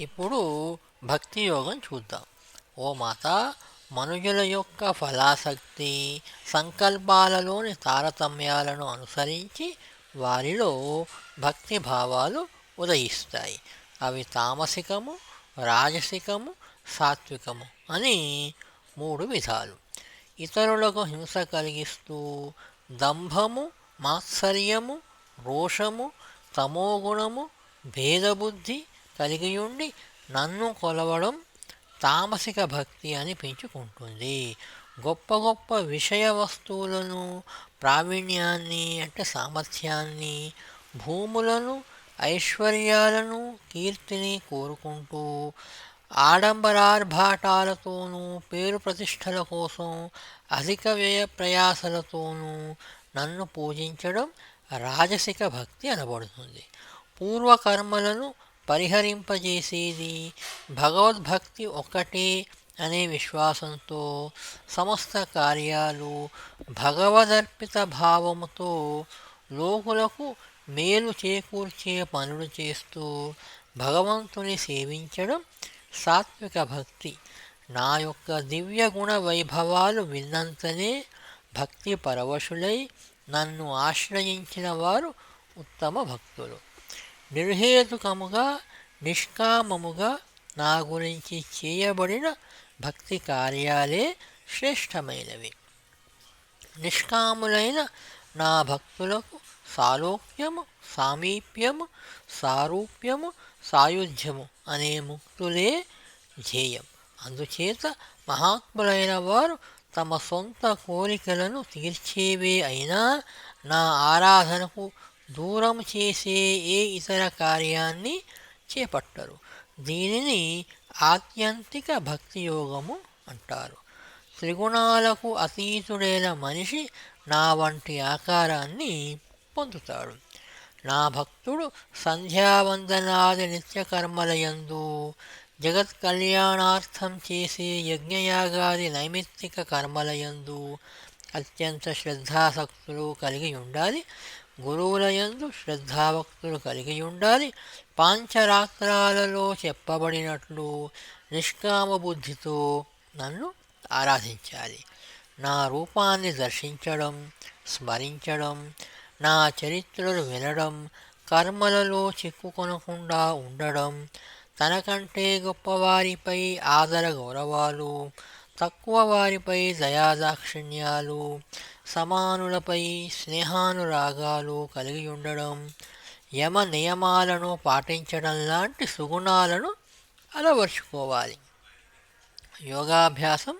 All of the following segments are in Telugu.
ఇప్పుడు భక్తి యోగం చూద్దాం. ఓ మాత మనుజుల యొక్క ఫలాసక్తి సంకల్పాలలోని తారతమ్యాలను అనుసరించి వారిలో భక్తి భావాలు ఉదయిస్తాయి. అవి తామసికము రాజసికము సాత్వికము అని మూడు విధాలు. ఇతరులకు హింస కలిగిస్తూ దంభము మాత్సర్యము రోషము తమోగుణము భేదబుద్ధి కలిగియుండి నన్ను కొలవడం తామసిక భక్తి అని పెంచుకుంటుంది. గొప్ప గొప్ప విషయ వస్తువులను ప్రావీణ్యాన్ని అంటే సామర్థ్యాన్ని భూములను ఐశ్వర్యాలను కీర్తిని కోరుకుంటూ ఆడంబరార్భాటాలతోనూ పేరు ప్రతిష్టల కోసం అధిక వ్యయ ప్రయాసలతోనూ నన్ను పూజించడం రాజసిక భక్తి అనబడుతుంది. పూర్వకర్మలను పరిహరింపజేసేది. భగవద్భక్తి ఒక్కటే అనే విశ్వాసంతో సమస్త కార్యాలు భగవదర్పిత భావముతో లోకులకు మేలు చేకూర్చే పనులు చేస్తూ భగవంతుని సేవించడం సాత్విక భక్తి. నా యొక్క దివ్య గుణ వైభవాలు విన్నంతనే భక్తి పరవశులై నన్ను ఆశ్రయించిన వారు ఉత్తమ భక్తులు. నిర్హేతుకముగా నిష్కామముగా నా గురించి చేయబడిన భక్తి కార్యాలే శ్రేష్టమైనవి. నిష్కాములైన నా భక్తులకు సాలోక్యము సామీప్యము సారూప్యము సాయుధ్యము అనే ముక్తులే ధ్యేయం. అందుచేత మహాత్ములైన వారు తమ సొంత కోరికలను తీర్చేవే అయినా నా ఆరాధనకు దూరం చేసే ఏ ఇతర కార్యాన్ని చేపట్టరు. దీనిని ఆత్యంతిక భక్తి యోగము అంటారు. త్రిగుణాలకు అతీతుడైన మనిషి నా వంటి ఆకారాన్ని పొందుతాడు. నా భక్తుడు సంధ్యావందనాది నిత్యకర్మలయందు జగత్ కళ్యాణార్థం చేసే యజ్ఞయాగాది నైమిత్తిక కర్మలయందు అత్యంత శ్రద్ధాసక్తులు కలిగి ఉండాలి. గురువులయందు శ్రద్ధాభక్తులు కలిగి ఉండాలి పాంచరాత్రాలలో చెప్పబడినట్లు నిష్కామ బుద్ధితో నన్ను ఆరాధించాలి. నా రూపాన్ని దర్శించడం స్మరించడం నా చరిత్రలు వినడం కర్మలలో చిక్కుకొనకుండా ఉండడం తనకంటే గొప్పవారిపై ఆదర గౌరవాలు తక్కువ వారిపై దయాదాక్షిణ్యాలు సమానులపై స్నేహానురాగాలు కలిగి ఉండడం యమ నియమాలను పాటించడం లాంటి సుగుణాలను అలవర్చుకోవాలి. యోగాభ్యాసం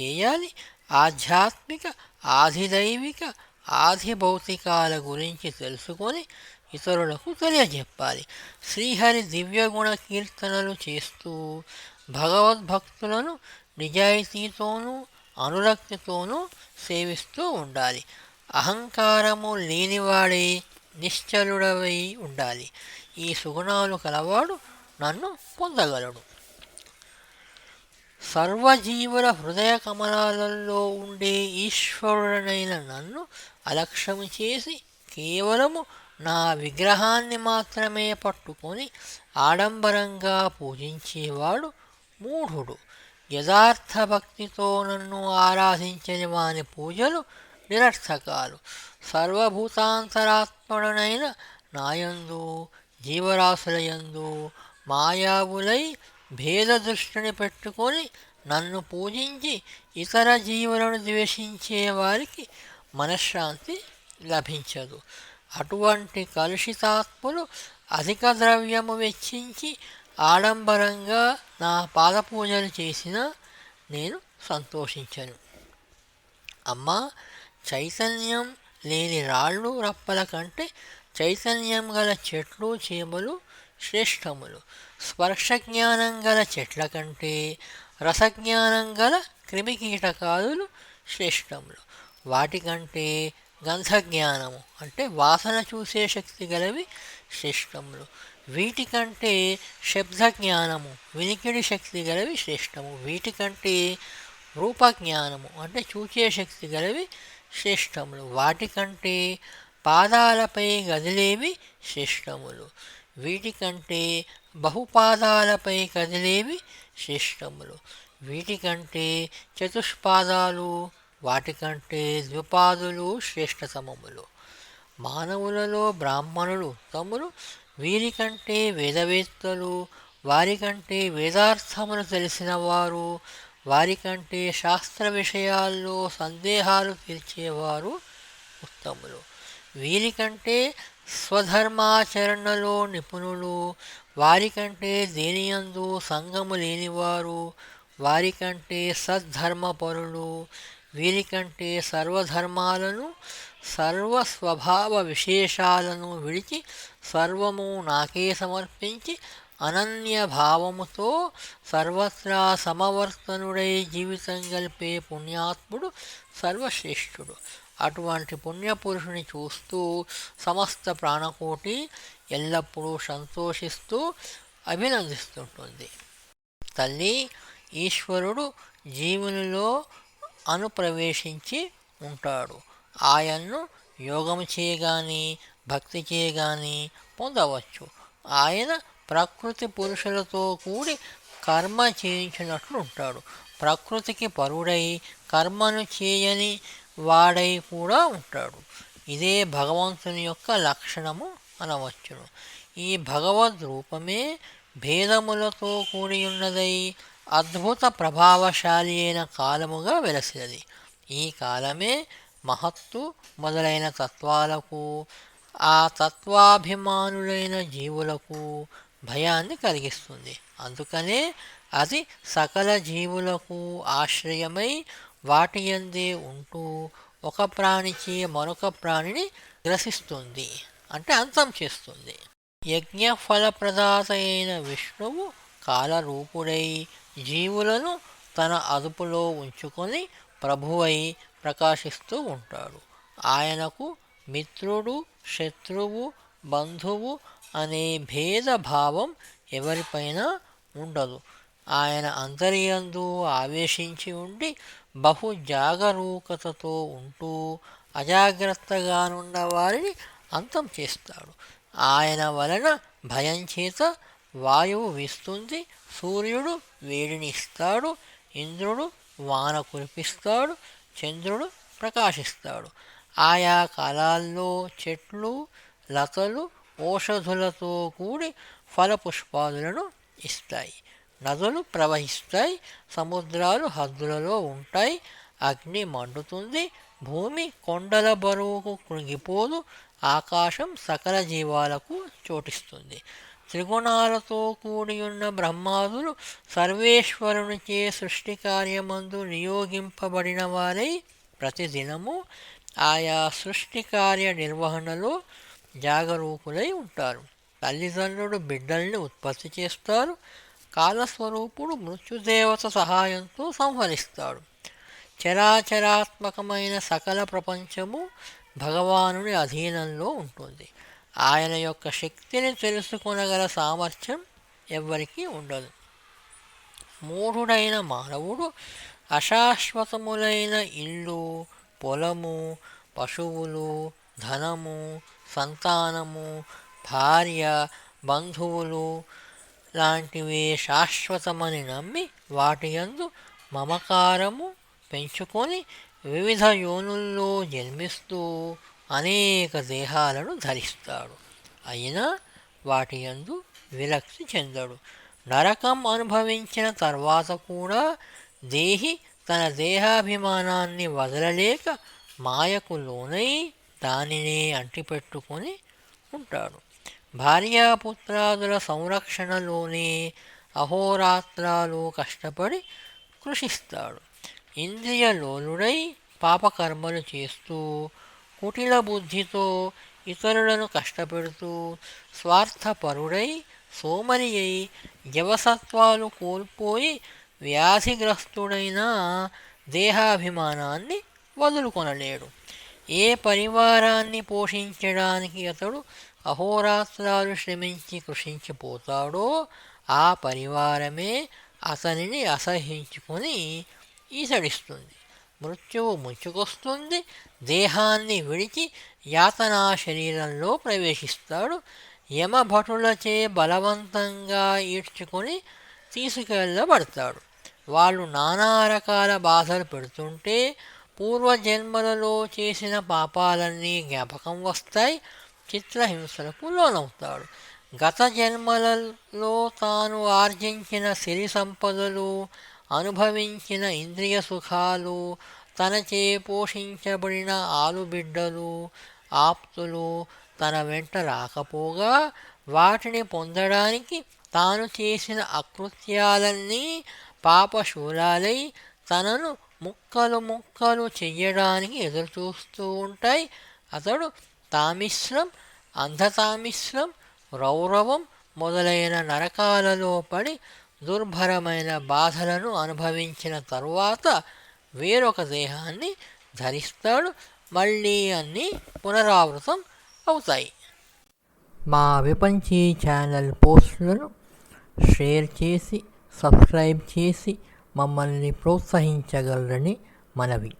చేయాలి. ఆధ్యాత్మిక ఆధిదైవిక ఆధిభౌతికాల గురించి తెలుసుకొని ఇతరులకు తెలియజెప్పాలి. శ్రీహరి దివ్యగుణ కీర్తనలు చేస్తూ భగవద్భక్తులను నిజాయితీతోనూ అనురక్తితోనూ సేవిస్తూ ఉండాలి. అహంకారము లేనివాడే నిశ్చలుడవై ఉండాలి. ఈ సుగుణాలు కలవాడు నన్ను పొందగలడు. సర్వజీవుల హృదయ కమలాలలో ఉండే ఈశ్వరుడనైన నన్ను అలక్ష్యం చేసి కేవలము నా విగ్రహాన్ని మాత్రమే పట్టుకొని ఆడంబరంగా పూజించేవాడు మూఢుడు. యథార్థ భక్తితో నన్ను ఆరాధించని వాని పూజలు నిరర్థకాలు. సర్వభూతాంతరాత్మడనైన నాయందు జీవరాశులయందు మాయావులై భేద దృష్టిని పెట్టుకొని నన్ను పూజించి ఇతర జీవులను ద్వేషించే వారికి మనశ్శాంతి లభించదు. అటువంటి కలుషితాత్ములు అధిక ద్రవ్యము వెచ్చించి ఆడంబరంగా నా పాదపూజలు చేసిన నేను సంతోషించను. అమ్మా చైతన్యం లేని రాళ్ళు రప్పల కంటే చైతన్యం గల చెట్లు చేమలు శ్రేష్టములు. స్పర్శ జ్ఞానం గల చెట్ల కంటే రసజ్ఞానం గల క్రిమికీటకాదులు శ్రేష్టములు. వాటికంటే గంధజ్ఞానము అంటే వాసన చూసే శక్తి గలవి శ్రేష్టములు. వీటికంటే శబ్ద జ్ఞానము వినికిడి శక్తి గలవి శ్రేష్టము. వీటికంటే రూపజ్ఞానము అంటే చూచే శక్తి గలవి శ్రేష్టములు. వాటికంటే పాదాలపై కదిలేవి శ్రేష్టములు. వీటికంటే బహుపాదాలపై కదిలేవి శ్రేష్టములు. వీటికంటే చతుష్పాదాలు వాటికంటే ద్విపాదులు శ్రేష్టతమములు. మానవులలో బ్రాహ్మణులు తమ్ములు వీరికంటే వేదవేత్తలు వారికంటే వేదార్థమును తెలిసిన వారు వారికంటే శాస్త్ర విషయాల్లో సందేహాలు తీర్చేవారు ఉత్తములు. వీరికంటే స్వధర్మాచరణలో నిపుణులు వారికంటే దేనియందు సంగము లేనివారు వారికంటే సద్ధర్మపరులు వీరికంటే సర్వధర్మాలను సర్వ స్వభావ విశేషాలను విడిచి సర్వము నాకే సమర్పించి అనన్య భావముతో సర్వత్రా సమవర్తనుడై జీవితం గల్పే పుణ్యాత్ముడు సర్వశ్రేష్ఠుడు. అటువంటి పుణ్యపురుషుని చూస్తూ సమస్త ప్రాణకోటి ఎల్లప్పుడూ సంతోషిస్తూ అభినందిస్తుంటుంది. తల్లి ఈశ్వరుడు జీవునిలో అనుప్రవేశించి ఉంటాడు. ఆయన్ను యోగం చేయగాని భక్తి చేయగాని పొందవచ్చు. ఆయన ప్రకృతి పురుషులతో కూడి కర్మ చేయించినట్లు ఉంటాడు. ప్రకృతికి పరుడై కర్మను చేయని వాడై కూడా ఉంటాడు. ఇదే భగవంతుని యొక్క లక్షణము అనవచ్చును. ఈ భగవద్ రూపమే భేదములతో కూడి ఉన్నదై అద్భుత ప్రభావశాలి అయిన కాలముగా వెలసినది. ఈ కాలమే మహత్తు మొదలైన తత్వాలకు ఆ తత్వాభిమానులైన జీవులకు భయాన్ని కలిగిస్తుంది. అందుకనే అది సకల జీవులకు ఆశ్రయమై వాటి ఎందే ఉంటూ ఒక ప్రాణికి మరొక ప్రాణిని గ్రసిస్తుంది అంటే అంతం చేస్తుంది. యజ్ఞ ఫలప్రదాత అయిన విష్ణువు కాలరూపుడై జీవులను తన అదుపులో ఉంచుకొని ప్రభువై ప్రకాశిస్తూ ఉంటాడు ఆయనకు మిత్రుడు శత్రువు బంధువు అనే భేదభావం ఎవరిపైన ఉండదు. ఆయన అంతర్యందు ఆవేశించి ఉండి బహు జాగరూకతతో ఉంటూ అజాగ్రత్తగానున్న వారిని అంతం చేస్తాడు. ఆయన వలన భయం చేత వాయువు వీస్తుంది సూర్యుడు వేడిని ఇస్తాడు ఇంద్రుడు వాన కురిపిస్తాడు చంద్రుడు ప్రకాశిస్తాడు. ఆయా కాలాల్లో చెట్లు లతలు ఓషధులతో కూడి ఫలపుష్పాదులను ఇస్తాయి. నదులు ప్రవహిస్తాయి సముద్రాలు హద్దులలో ఉంటాయి అగ్ని మండుతుంది భూమి కొండల బరువుకు కృంగిపోదు ఆకాశం సకల జీవాలకు చోటిస్తుంది. త్రిగుణాలతో కూడి ఉన్న బ్రహ్మాదులు సర్వేశ్వరునిచే సృష్టి కార్యమందు నియోగింపబడిన వారై ప్రతిదినము ఆయా సృష్టి కార్య నిర్వహణలో జాగరూకులై ఉంటారు. తల్లిదండ్రులు బిడ్డల్ని ఉత్పత్తి చేస్తారు. కాలస్వరూపుడు మృత్యుదేవత సహాయంతో సంహరిస్తాడు. చరాచరాత్మకమైన సకల ప్రపంచము భగవానుని అధీనంలో ఉంటుంది. ఆయన యొక్క శక్తిని తెలుసుకొనగల సామర్థ్యం ఎవ్వరికీ ఉండదు. మూఢుడైన మానవుడు అశాశ్వతములైన ఇల్లు పొలము పశువులు ధనము సంతానము భార్య బంధువులు లాంటివి శాశ్వతమని నమ్మి వాటి యందు మమకారము పెంచుకొని వివిధ యోనుల్లో జన్మిస్తూ అనేక దేహాలను ధరిస్తాడు. అయినా వాటి యందు విరక్తి చెందడు. నరకం అనుభవించిన తర్వాత కూడా దేహి తన దేహాభిమానాన్ని వదలలేక మాయకు లోనై దానినే అంటిపెట్టుకొని ఉంటాడు. భార్యాపుత్రాదుల సంరక్షణలోనే అహోరాత్రాలు కష్టపడి కృషిస్తాడు. ఇంద్రియలోలుడై పాపకర్మలు చేస్తూ కుటిల బుద్ధితో ఇతరులను కష్టపెడుతూ స్వార్థపరుడై సోమరి అయి జవసత్వాలు కోల్పోయి వ్యాధిగ్రస్తుడైన దేహాభిమానాన్ని వదులుకొనలేడు. ఏ పరివారాన్ని పోషించడానికి అతడు అహోరాత్రాలు శ్రమించి కృషించిపోతాడో ఆ పరివారమే అతనిని అసహించుకొని ఈసడిస్తుంది మృత్యువు ముంచుకొస్తుంది దేహాన్ని విడిచి యాతనా శరీరంలో ప్రవేశిస్తాడు. యమభటులచే బలవంతంగా ఈడ్చుకొని తీసుకెళ్ళబడతాడు వాళ్ళు నానా రకాల బాధలు పెడుతుంటే పూర్వజన్మలలో చేసిన పాపాలన్నీ జ్ఞాపకం వస్తాయి. చిత్రహింసలకు లోనవుతాడు. గత జన్మలలో తాను ఆర్జించిన సిరి సంపదలు అనుభవించిన ఇంద్రియ సుఖాలు తనచే పోషించబడిన ఆలుబిడ్డలు ఆప్తులు తన వెంట రాకపోగా వాటిని పొందడానికి తాను చేసిన అకృత్యాలన్నీ పాపశూలాలై తనను ముక్కలు ముక్కలు చెయ్యడానికి ఎదురుచూస్తూ ఉంటాయి. అతడు తామిశ్రం అంధతామిశ్రం రౌరవం మొదలైన నరకాలలో పడి దుర్భరమైన బాధలను అనుభవించిన తరువాత వేరొక దేహాన్ని ధరిస్తాడు. మళ్ళీ అన్నీ పునరావృతం అవుతాయి. మా విపంచీ ఛానల్ పోస్టులను షేర్ చేసి సబ్స్క్రైబ్ చేసి మమ్మల్ని ప్రోత్సహించగలరని మనవి.